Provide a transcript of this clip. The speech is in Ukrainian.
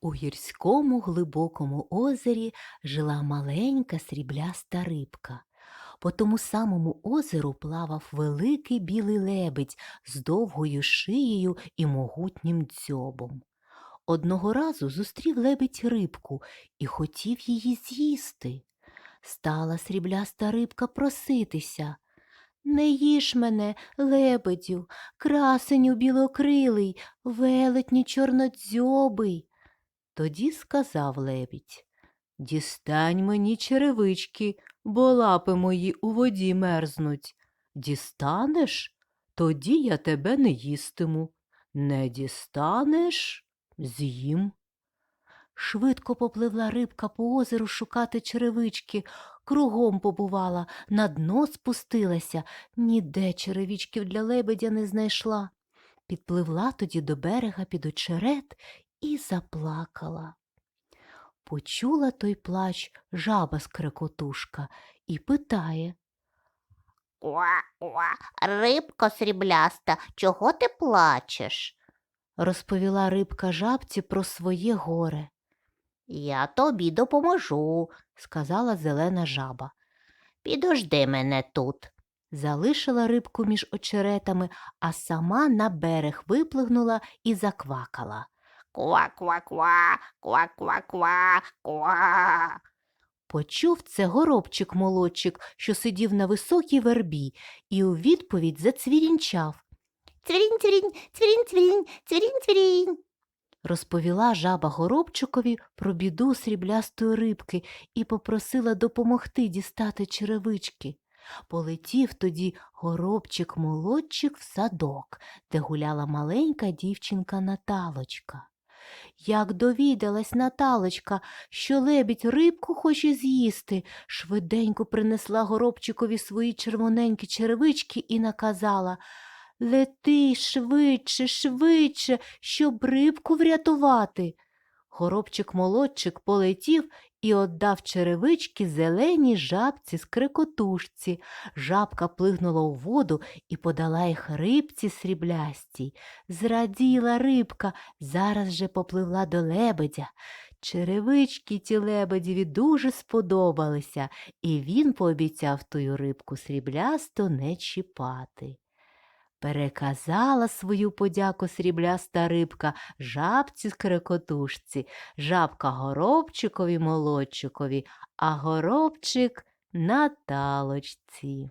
У гірському глибокому озері жила маленька срібляста рибка. По тому самому озеру плавав великий білий лебедь з довгою шиєю і могутнім дзьобом. Одного разу зустрів лебедь рибку і хотів її з'їсти. Стала срібляста рибка проситися. Не їж мене, лебедю, красеню білокрилий, велетню чорнодзьобий. Тоді сказав лебідь Дістань мені черевички, бо лапи мої у воді мерзнуть. Дістанеш? Тоді я тебе не їстиму. Не дістанеш з'їм. Швидко попливла рибка по озеру шукати черевички, кругом побувала, на дно спустилася, ніде черевичків для лебедя не знайшла. Підпливла тоді до берега під очерет і заплакала. Почула той плач жаба скрекотушка і питає Ква, ква, рибко срібляста, чого ти плачеш? розповіла рибка жабці про своє горе. Я тобі допоможу, сказала зелена жаба. підожди мене тут. Залишила рибку між очеретами, а сама на берег виплигнула і заквакала. Ква, ква, ква. Почув це горобчик молодчик, що сидів на високій вербі, і у відповідь зацвірінчав. Цвірінь, цвірінь, цвірінь, цвірінь, цвірінь, цвірінь. Розповіла жаба горобчикові про біду сріблястої рибки і попросила допомогти дістати черевички. Полетів тоді горобчик-молодчик в садок, де гуляла маленька дівчинка Наталочка. Як довідалась Наталочка, що лебідь рибку хоче з'їсти, швиденько принесла горобчикові свої червоненькі черевички і наказала Лети швидше, швидше, щоб рибку врятувати. Горобчик-молодчик полетів і отдав черевички зеленій жабці скрикотушці. Жабка плигнула у воду і подала їх рибці сріблястій. Зраділа рибка, зараз же попливла до лебедя. Черевички ті лебедеві дуже сподобалися, і він пообіцяв тую рибку сріблясту не чіпати. Переказала свою подяку срібляста рибка жабці крекотушці, жабка горобчикові молодчикові, а горобчик Наталочці.